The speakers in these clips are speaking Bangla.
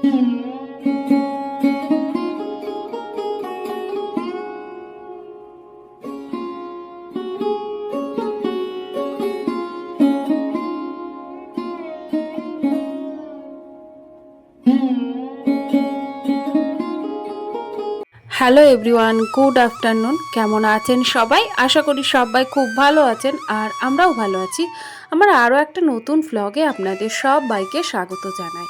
হ্যালো এভরিওয়ান গুড আফটারনুন কেমন আছেন সবাই? আশা করি সবাই খুব ভালো আছেন আর আমরাও ভালো আছি। আমার আরও একটা নতুন ভ্লগে আপনাদের সবাইকে স্বাগত জানাই।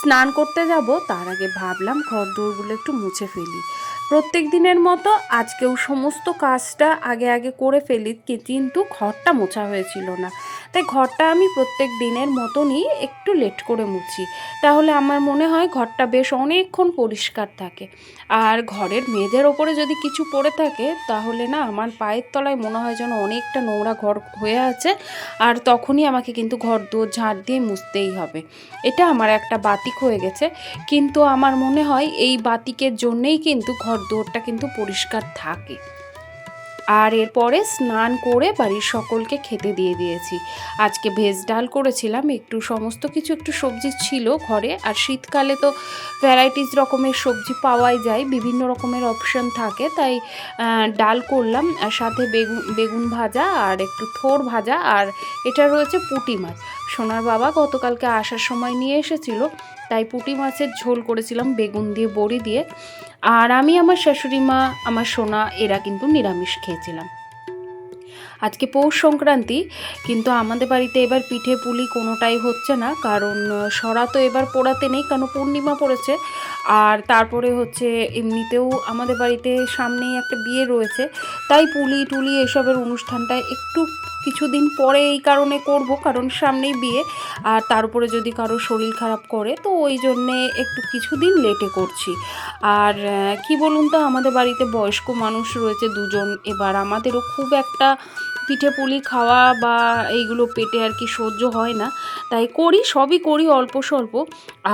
স্নান করতে যাব তার আগে ভাবলাম ঘর দৌড়গুলো একটু মুছে ফেলি। প্রত্যেক দিনের মতো আজকেও সমস্ত কাজটা আগে আগে করে ফেলি কিন্তু ঘরটা মোছা হয়েছিল না। তাই ঘরটা আমি প্রত্যেক দিনের মতনই একটু লেট করে মুছি। তাহলে আমার মনে হয় ঘরটা বেশ অনেকক্ষণ পরিষ্কার থাকে। আর ঘরের মেয়েদের ওপরে যদি কিছু পড়ে থাকে, তাহলে না আমার পায়ের তলায় মনে হয় যেন অনেকটা নোংরা ঘর হয়ে আছে। আর তখনই আমাকে কিন্তু ঘর দুয়ার ঝাড় দিয়ে মুছতেই হবে। এটা আমার একটা বাতিক হয়ে গেছে। কিন্তু আমার মনে হয় এই বাতিকের জন্যেই কিন্তু ঘর দুয়ারটা কিন্তু পরিষ্কার থাকে। আর এরপরে স্নান করে বাড়ির সকলকে খেতে দিয়ে দিয়েছি। আজকে ভেজ ডাল করেছিলাম, একটু সমস্ত কিছু একটু সবজি ছিল ঘরে, আর শীতকালে তো ভ্যারাইটিস রকমের সবজি পাওয়াই যায়, বিভিন্ন রকমের অপশন থাকে, তাই ডাল করলাম, আর সাথে বেগুন বেগুন ভাজা, আর একটু থোর ভাজা, আর এটা রয়েছে পুঁটি মাছ। সোনার বাবা গতকালকে আসার সময় নিয়ে এসেছিল, তাই পুঁটি মাছের ঝোল করেছিলাম, বেগুন দিয়ে, বড়ি দিয়ে। আর আমি আমার শাশুড়ি মা, আমার সোনা, এরা কিন্তু নিরামিষ খেয়েছিলাম। আজকে পৌষ সংক্রান্তি, কিন্তু আমাদের বাড়িতে এবার পিঠে পুলি কোনোটাই হচ্ছে না, কারণ সরা তো এবার পোড়াতে নেই, কারণ পূর্ণিমা পড়েছে। আর তারপরে হচ্ছে এমনিতেও আমাদের বাড়িতে সামনেই একটা বিয়ে রয়েছে, তাই পুলি টুলি এসবের অনুষ্ঠানটা একটু কিছুদিন পরে এই কারণে করব, কারণ সামনেই বিয়ে। আর তার উপরে যদি কারও শরীর খারাপ করে, তো ওই জন্যে একটু কিছুদিন লেটে করছি। আর কি বলুন তো, আমাদের বাড়িতে বয়স্ক মানুষ রয়েছে দুজন। এবার আমাদেরও খুব একটা পিঠে পুলি খাওয়া বা এইগুলো পেটে আর কি সহ্য হয় না। তাই করি, সবই করি অল্প স্বল্প।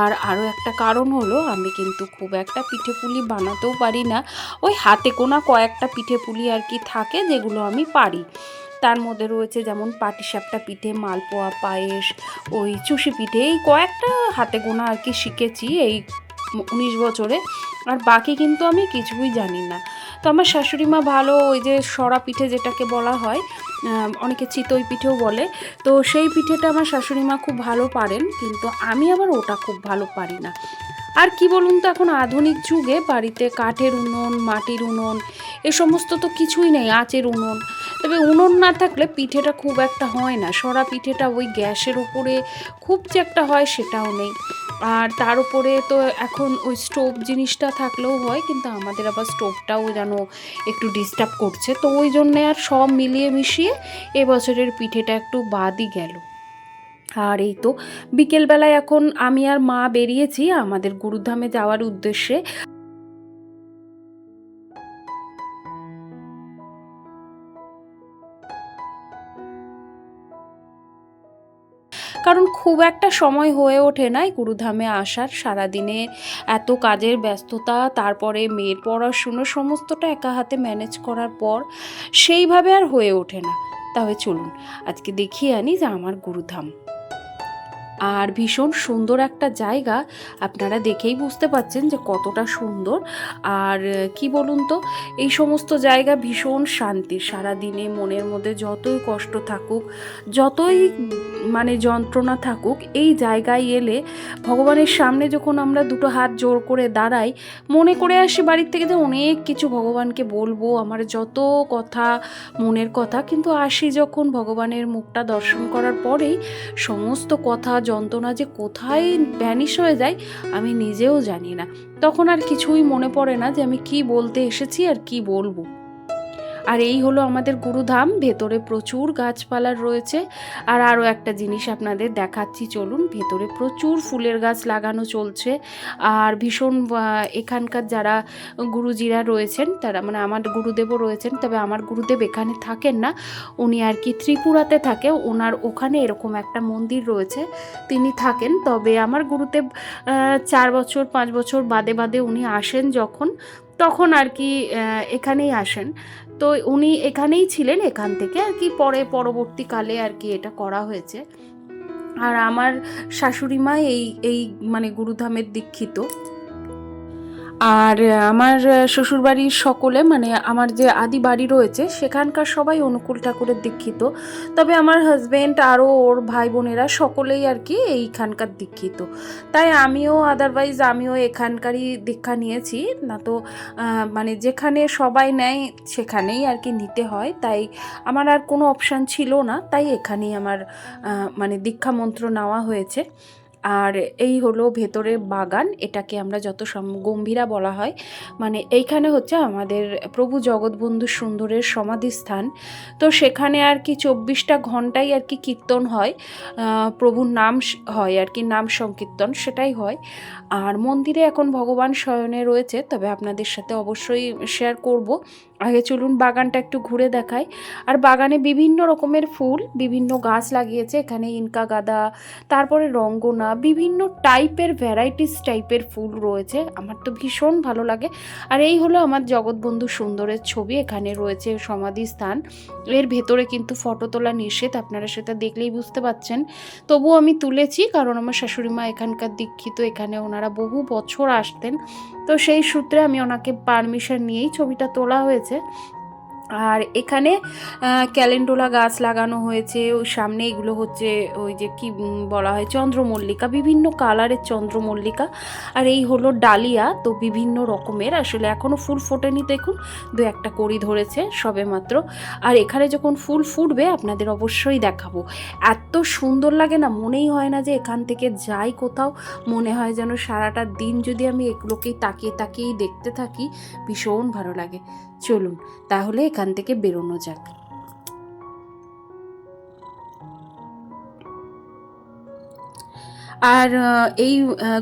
আর আরও একটা কারণ হলো, আমি কিন্তু খুব একটা পিঠে পুলি বানাতেও পারি না। ওই হাতে কোনা কয়েকটা পিঠে পুলি আর কি থাকে, যেগুলো আমি পারি। তার মধ্যে রয়েছে যেমন পাটিসাপটা পিঠে, মালপোয়া, পায়েস, ওই চুষি পিঠে, এই কয়েকটা হাতে গোনা আর কি শিখেছি এই উনিশ বছরে। আর বাকি কিন্তু আমি কিছুই জানি না। তো আমার শাশুড়ি মা ভালো ওই যে সরা পিঠে যেটাকে বলা হয় অনেকে চিতই পিঠেও বলে। তো সেই পিঠেটা আমার শাশুড়ি মা খুব ভালো পারেন, কিন্তু আমি আবার ওটা খুব ভালো পারি না। আর কি বলুন তো, এখন আধুনিক যুগে বাড়িতে কাঠের উনুন, মাটির উনুন, এ সমস্ত তো কিছুই নেই, আঁচের উনুন। তবে উনুন না থাকলে পিঠেটা খুব একটা হয় না। সরা পিঠেটা ওই গ্যাসের উপরে খুব যে একটা হয় সেটাও নেই। আর তার উপরে তো এখন ওই স্টোভ জিনিসটা থাকলেও হয়, কিন্তু আমাদের আবার স্টোভটাও যেন একটু ডিস্টার্ব করছে। তো ওই জন্যে আর সব মিলিয়ে মিশিয়ে এবছরের পিঠেটা একটু বাদই গেল। আর এই তো বিকেলবেলায় এখন আমি আর মা বেরিয়েছি আমাদের গুরুধামে যাওয়ার উদ্দেশ্যে। কারণ খুব একটা সময় হয়ে ওঠে নাই গুরুধামে আসার। সারাদিনে এত কাজের ব্যস্ততা, তারপরে মেয়ের পড়াশুনো, সমস্তটা একা হাতে ম্যানেজ করার পর সেইভাবে আর হয়ে ওঠে না। তবে চলুন, আজকে দেখিয়ে আনি যে আমার গুরুধাম। আর ভীষণ সুন্দর একটা জায়গা। আপনারা দেখেই বুঝতে পাচ্ছেন যে কতটা সুন্দর। আর কি বলুন তো, এই সমস্ত জায়গা ভীষণ শান্তির। সারাদিনে মনের মধ্যে যতই কষ্ট থাকুক, যতই মানে যন্ত্রণা থাকুক, এই জায়গায় এলে ভগবানের সামনে যখন আমরা দুটো হাত জোর করে দাঁড়াই, মনে করে আসি বাড়ির থেকে যে অনেক কিছু ভগবানকে বলব, আমার যত কথা মনের কথা। কিন্তু আসি যখন ভগবানের মুখটা দর্শন করার পরেই, সমস্ত কথা যন্ত্রণা যে কোথায় ভ্যানিশ হয়ে যায়, আমি নিজেও জানি না। তখন আর কিছুই মনে পড়ে না যে আমি কি বলতে এসেছি আর কি বলব। আর এই হলো আমাদের গুরুধাম, ভেতরে প্রচুর গাছপালার রয়েছে। আর আরও একটা জিনিস আপনাদের দেখাচ্ছি, চলুন, ভেতরে প্রচুর ফুলের গাছ লাগানো চলছে। আর ভীষণ এখানকার যারা গুরুজিরা রয়েছেন, তারা মানে আমার গুরুদেবও রয়েছেন, তবে আমার গুরুদেব এখানে থাকেন না। উনি আর কি ত্রিপুরাতে থাকে, ওনার ওখানে এরকম একটা মন্দির রয়েছে, তিনি থাকেন। তবে আমার গুরুদেব চার বছর, পাঁচ বছর বাদে বাদে উনি আসেন যখন, তখন আর কি এখানেই আসেন। তো উনি এখানেই ছিলেন এখান থেকে আর কি, পরে পরবর্তীকালে আর কি এটা করা হয়েছে। আর আমার শাশুড়ি মা এই এই মানে গুরুধামের দীক্ষিত। আর আমার শ্বশুরবাড়ির সকলে মানে আমার যে আদি বাড়ি রয়েছে, সেখানকার সবাই অনুকূল ঠাকুরের দীক্ষিত। তবে আমার হাজব্যান্ড আরও ওর ভাই বোনেরা সকলেই আর কি এইখানকার দীক্ষিত। তাই আমিও আদারওয়াইজ আমিও এখানকারই দীক্ষা নিয়েছি। না তো মানে যেখানে সবাই নেয়, সেখানেই আর কি নিতে হয়। তাই আমার আর কোনো অপশান ছিল না। তাই এখানেই আমার মানে দীক্ষা মন্ত্র নেওয়া হয়েছে। আর এই হলো ভেতরে বাগান, এটাকে আমরা যত সম- গম্ভীরা বলা হয়। মানে এইখানে হচ্ছে আমাদের প্রভু জগৎবন্ধু সুন্দরের সমাধিস্থান। তো সেখানে আর কি চব্বিশটা ঘন্টাই আর কি কীর্তন হয়। প্রভুর নাম হয় আর কি, নাম সংকীর্তন, সেটাই হয়। আর মন্দিরে এখন ভগবান শয়নে রয়েছে, তবে আপনাদের সাথে অবশ্যই শেয়ার করব। আগে চলুন বাগানটা একটু ঘুরে দেখাই। আর বাগানে বিভিন্ন রকমের ফুল, বিভিন্ন গাছ লাগিয়েছে। এখানে ইনকা গাদা, তারপরে রঙ্গনা বিভিন্ন টাইপের ভ্যারাইটিস টাইপের ফুল রয়েছে। আমার তো ভীষণ ভালো লাগে। আর এই হলো আমার জগৎবন্ধু সুন্দরের ছবি। এখানে রয়েছে সমাধি স্থান। এর ভেতরে কিন্তু ফটো তোলা নিষেধ। আপনারা সেটা দেখলেই বুঝতে পাচ্ছেন তবুও আমি তুলেছি কারণ আমার শাশুড়ি মা এখানকার দীক্ষিত। এখানে ওনারা বহু বছর আসতেন। তো সেই সূত্রে আমি ওনাকে পারমিশন নিয়েই ছবিটা তোলা হয়েছে। আর এখানে ক্যালেন্ডোলা গাছ লাগানো হয়েছে ওই সামনে এগুলো হচ্ছে ওই যে কি বলা হয়, চন্দ্রমল্লিকা, বিভিন্ন কালারের চন্দ্রমল্লিকা, আর এই হলো ডালিয়া, তো বিভিন্ন রকমের, আসলে এখনও ফুল ফোটেনি দেখুন, দু একটা কড়ি ধরেছে সবে মাত্র, আর এখানে যখন ফুল ফুটবে আপনাদের অবশ্যই দেখাবো। এত সুন্দর লাগে না, মনেই হয় না যে এখান থেকে যাই কোথাও, মনে হয় যেন সারাটা দিন যদি আমি এগুলোকেই তাকিয়ে তাকিয়েই দেখতে থাকি, ভীষণ ভালো লাগে। চলুন তাহলে এখান থেকে বেরোনো যাক। আর এই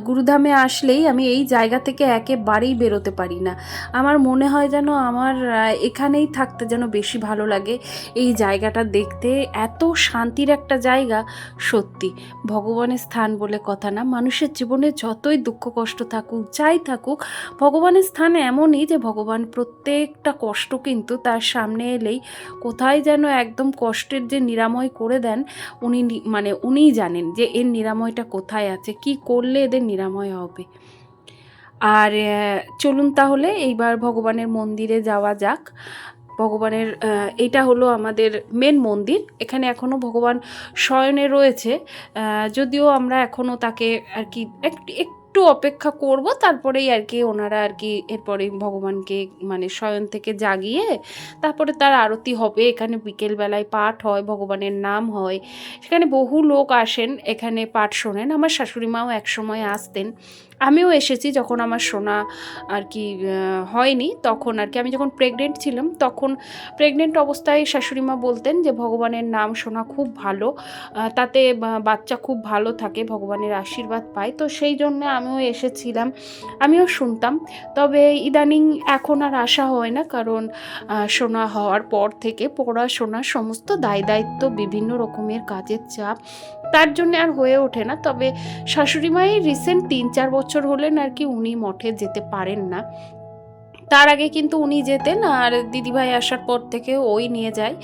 গুরুধামে আসলেই আমি এই জায়গা থেকে একেবারেই বেরোতে পারি না। আমার মনে হয় যেন আমার এখানেই থাকতে যেন বেশি ভালো লাগে এই জায়গাটা দেখতে। এত শান্তির একটা জায়গা, সত্যি। ভগবানের স্থান বলে কথা না। মানুষের জীবনে যতই দুঃখ কষ্ট থাকুক, যাই থাকুক, ভগবানের স্থান এমনই যে ভগবান প্রত্যেকটা কষ্ট কিন্তু তার সামনে এলেই কোথায় যেন একদম কষ্টের যে নিরাময় করে দেন, উনি মানে উনিই জানেন যে এর নিরাময়টা কোথায়। আছে, কি করলে এদের নিরাময় হবে? আর চলুন তাহলে এইবার ভগবানের মন্দিরে যাওয়া যাক। ভগবানের এটা হলো আমাদের মেন মন্দির। এখানে এখনও ভগবান শয়নে রয়েছে। যদিও আমরা এখনও তাকে আর কি একটু একটু অপেক্ষা করব, তারপরেই আর কি ওনারা আর কি এরপরে ভগবানকে মানে শয়ন থেকে জাগিয়ে তারপরে তার আরতি হবে। এখানে বিকেলবেলায় পাঠ হয়, ভগবানের নাম হয়। সেখানে বহু লোক আসেন, এখানে পাঠ শোনেন। আমার শাশুড়ি মাও একসময় আসতেন। আমিও এসেছি যখন আমার শোনা আর কি হয়নি তখন আর কি। আমি যখন প্রেগনেন্ট ছিলাম তখন প্রেগনেন্ট অবস্থায় শাশুড়ি মা বলতেন যে, ভগবানের নাম শোনা খুব ভালো তাতে বাচ্চা খুব ভালো থাকে, ভগবানের আশীর্বাদ পায়। তো সেই জন্য আমিও এসেছিলাম, আমিও শুনতাম। তবে ইদানিং এখন আর আসা হয় না, কারণ শোনা হওয়ার পর থেকে পড়াশোনা সমস্ত দায় দায়িত্ব বিভিন্ন রকমের কাজের চাপ, তার জন্য আর হয়ে ওঠে না। তবে শাশুড়ি রিসেন্ট তিন চার বছর হলেন আর কি উনি মঠে যেতে পারেন না। তার আগে কিন্তু উনি যেতেন আর দিদিভাই আসার পর থেকে ওই নিয়ে যায়।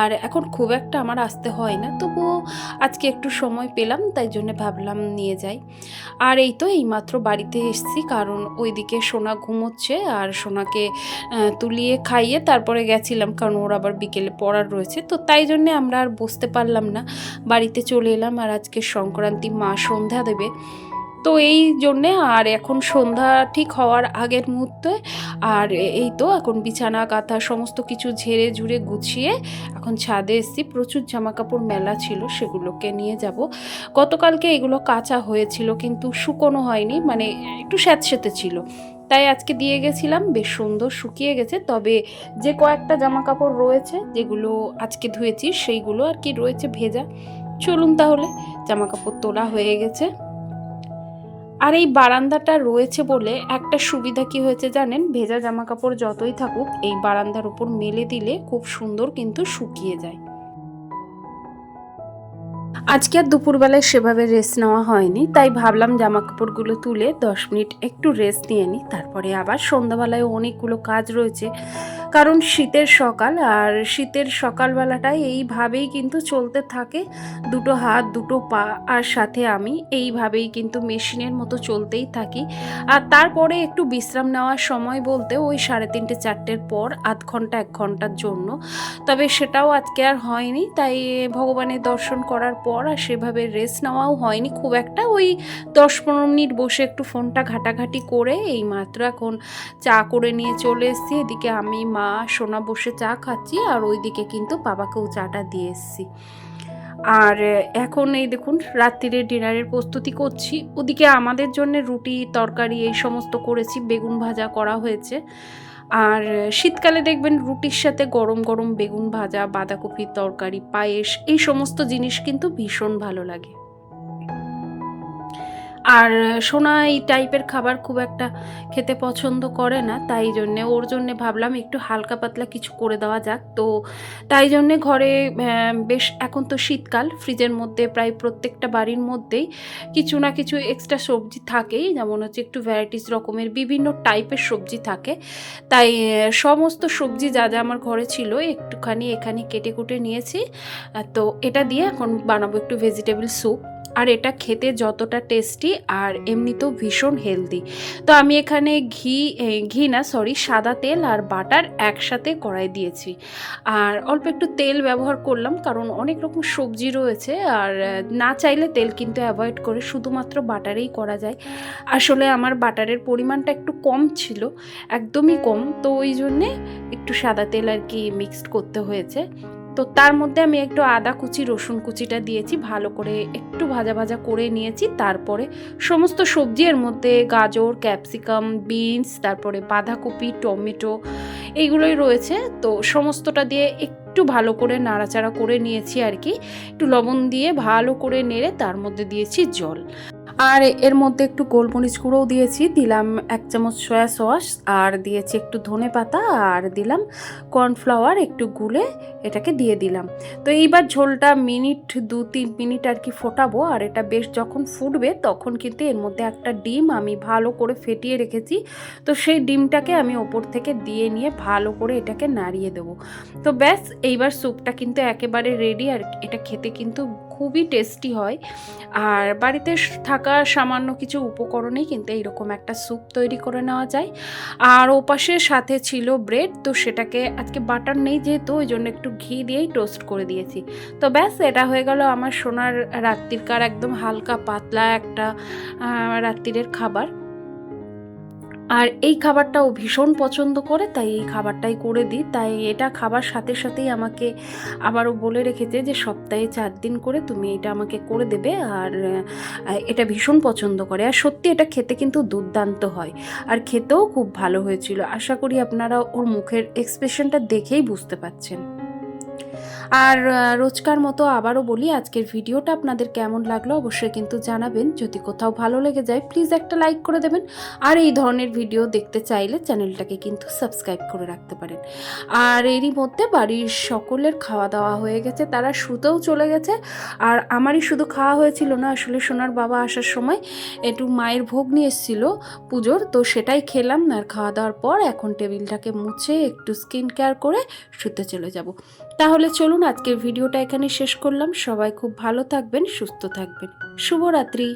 আর এখন খুব একটা আমার আসতে হয় না, তবুও আজকে একটু সময় পেলাম, তাই জন্য ভাবলাম নিয়ে যাই। আর এই তো এইমাত্র বাড়িতে এসেছি, কারণ ওইদিকে সোনা ঘুমোচ্ছে আর সোনাকে তুলিয়ে খাইয়ে তারপরে গেছিলাম, কারণ ওর আবার বিকেলে পড়ার রয়েছে। তো তাই জন্যে আমরা আর বসতে পারলাম না, বাড়িতে চলে এলাম আর আজকে সংক্রান্তি মা সন্ধ্যা দেবে। তো এই জন্যে আর এখন সন্ধ্যা ঠিক হওয়ার আগের মুহূর্তে আর এই তো এখন বিছানা কাঁথা সমস্ত কিছু ঝেড়ে ঝুড়ে গুছিয়ে এখন ছাদে এসেছি। প্রচুর জামা কাপড় মেলা ছিল, সেগুলোকে নিয়ে যাব। গতকালকে এগুলো কাঁচা হয়েছিল কিন্তু শুকোনো হয়নি মানে একটু স্যাঁতস্যাঁতে ছিল। তাই আজকে দিয়ে গেছিলাম, বেশ সুন্দর শুকিয়ে গেছে। তবে যে কয়েকটা জামা কাপড় রয়েছে, যেগুলো আজকে ধুয়েছি, সেইগুলো আর কি রয়েছে ভেজা। চলুন তাহলে জামা কাপড় তোলা হয়ে গেছে। আর এই বারান্দাটা রয়েছে বলে একটা সুবিধা কি হয়েছে জানেন? ভেজা জামা কাপড় যতই থাকুক, এই বারান্দার উপর মেলে দিলে খুব সুন্দর কিন্তু শুকিয়ে যায়। আজকে আর দুপুরবেলায় সেভাবে রেস্ট নেওয়া হয়নি, তাই ভাবলাম জামা কাপড়গুলো তুলে দশ মিনিট একটু রেস্ট নিয়ে নিই তারপরে আবার সন্ধ্যাবেলায় অনেকগুলো কাজ রয়েছে। কারণ শীতের সকাল আর শীতের সকালবেলাটায় এইভাবেই কিন্তু চলতে থাকে। দুটো হাত, দুটো পা আর সাথে আমি এইভাবেই কিন্তু মেশিনের মতো চলতেই থাকি। আর তারপরে একটু বিশ্রাম নেওয়ার সময় বলতে ওই সাড়ে তিনটে, চারটের পর আধ ঘণ্টা, এক ঘণ্টার জন্য। তবে সেটাও আজকে আর হয়নি, তাই ভগবানের দর্শন করার পর আর সেভাবে রেস্ট নেওয়াও হয়নি। খুব একটা ওই দশ পনেরো মিনিট বসে একটু ফোনটা ঘাটাঘাটি করে এই মাত্র এখন চা করে নিয়ে চলে এসেছি। এদিকে আমি, মা সোনা বসে চা খাচ্ছি আর ওইদিকে কিন্তু বাবাকেও চাটা দিয়ে এসেছি। আর এখন এই দেখুন, রাত্রিরে ডিনারের প্রস্তুতি করছি। ওদিকে আমাদের জন্য রুটি, তরকারি এই সমস্ত করেছি, বেগুন ভাজা করা হয়েছে। আর শীতকালে দেখবেন রুটির সাথে গরম গরম বেগুন ভাজা, বাঁধাকপির তরকারি, পায়েস এই সমস্ত জিনিস কিন্তু ভীষণ ভালো লাগে। আর সোনা এই টাইপের খাবার খুব একটা খেতে পছন্দ করে না, তাই জন্যে ওর জন্যে ভাবলাম একটু হালকা পাতলা কিছু করে দেওয়া যাক। তো তাই জন্যে ঘরে বেশ এখন তো শীতকাল, ফ্রিজের মধ্যে প্রায় প্রত্যেকটা বাড়ির মধ্যেই কিছু না কিছু এক্সট্রা সবজি থাকেই, যেমন হচ্ছে একটু ভ্যারাইটিস রকমের বিভিন্ন টাইপের সবজি থাকে। তাই সমস্ত সবজি যা যা আমার ঘরে ছিল একটুখানি এখানে কেটে কুটে নিয়েছি। তো এটা দিয়ে এখন বানাবো একটু ভেজিটেবল স্যুপ আর এটা খেতে যতটা টেস্টি আর এমনিতেও ভীষণ হেলদি তো আমি এখানে ঘি ঘি না সরি সাদা তেল আর বাটার একসাথে কড়াই দিয়েছি। আর অল্প একটু তেল ব্যবহার করলাম কারণ অনেক রকম সবজি রয়েছে আর না চাইলে তেল কিন্তু অ্যাভয়েড করে শুধুমাত্র বাটারেই করা যায়। আসলে আমার বাটারের পরিমাণটা একটু কম ছিল, একদমই কম। তো ওই জন্যে একটু সাদা তেল আর কি মিক্সড করতে হয়েছে। তো তার মধ্যে আমি একটু আদা কুচি, রসুন কুচিটা দিয়েছি, ভালো করে একটু ভাজা ভাজা করে নিয়েছি। তারপরে সমস্ত সবজি এর মধ্যে গাজর, ক্যাপসিকাম, বিনস, তারপরে বাঁধাকপি, টমেটো এইগুলোই রয়েছে। তো সমস্তটা দিয়ে একটু ভালো করে নাড়াচাড়া করে নিয়েছি আর কি। একটু লবণ দিয়ে ভালো করে নেড়ে তার মধ্যে দিয়েছি জল। আর এর মধ্যে একটু গোলমরিচ গুঁড়োও দিয়েছি, দিলাম এক চামচ সয়া সস, আর দিয়েছি একটু ধনে পাতা, আর দিলাম কর্নফ্লাওয়ার, একটু গুলে এটাকে দিয়ে দিলাম। তো এইবার ঝোলটা মিনিট দু তিন মিনিট আর কি ফোটাবো, আর এটা বেশ যখন ফুটবে তখন কিন্তু এর মধ্যে একটা ডিম আমি ভালো করে ফেটিয়ে রেখেছি। তো সেই ডিমটাকে আমি ওপর থেকে দিয়ে নিয়ে ভালো করে এটাকে নাড়িয়ে দেবো। তো ব্যাস, এইবার স্যুপটা কিন্তু একেবারে রেডি আর এটা খেতে কিন্তু খুবই টেস্টি হয়। আর বাড়িতে থাকা সামান্য কিছু উপকরণেই কিন্তু এইরকম একটা স্যুপ তৈরি করে নেওয়া যায়। আর ওপাশের সাথে ছিল ব্রেড, তো সেটাকে আজকে বাটার নেই যেহেতু ওই জন্য একটু ঘি দিয়েই টোস্ট করে দিয়েছি। তো ব্যাস, এটা হয়ে গেল আমার সোনার রাত্রিকার একদম হালকা পাতলা একটা রাত্রিরের খাবার। আর এই খাবারটাও ভীষণ পছন্দ করে, তাই এই খাবারটাই করে দিই। তাই এটা খাবার সাথে সাথেই আমাকে আবারও বলে রেখেছে যে সপ্তাহে চার দিন করে তুমি এটা আমাকে করে দেবে আর এটা ভীষণ পছন্দ করে। আর সত্যি এটা খেতে কিন্তু দুর্দান্ত হয় আর খেতেও খুব ভালো হয়েছিল। আশা করি আপনারা ওর মুখের এক্সপ্রেশনটা দেখেই বুঝতে পাচ্ছেন আর রোজকার মতো আবারও বলি, আজকের ভিডিওটা আপনাদের কেমন লাগল অবশ্যই কিন্তু জানাবেন। যদি কোথাও ভালো লেগে যায় প্লিজ একটা লাইক করে দেবেন। আর এই ধরনের ভিডিও দেখতে চাইলে চ্যানেলটাকে কিন্তু সাবস্ক্রাইব করে রাখতে পারেন। আর এরই মধ্যে বাড়ির সকলের খাওয়া দাওয়া হয়ে গেছে, তারা শুতেও চলে গেছে। আর আমারই শুধু খাওয়া হয়েছিল না, আসলে সোনার বাবা আসার সময় একটু মায়ের ভোগ নিয়ে এসেছিল পুজোর, তো সেটাই খেলাম। আর খাওয়া দাওয়ার পর এখন টেবিলটাকে মুছে একটু স্কিন কেয়ার করে শুতে চলে যাব। তাহলে চলুন আজকের ভিডিওটা এখানে শেষ করলাম। সবাই খুব ভালো থাকবেন সুস্থ থাকবেন। শুভরাত্রি।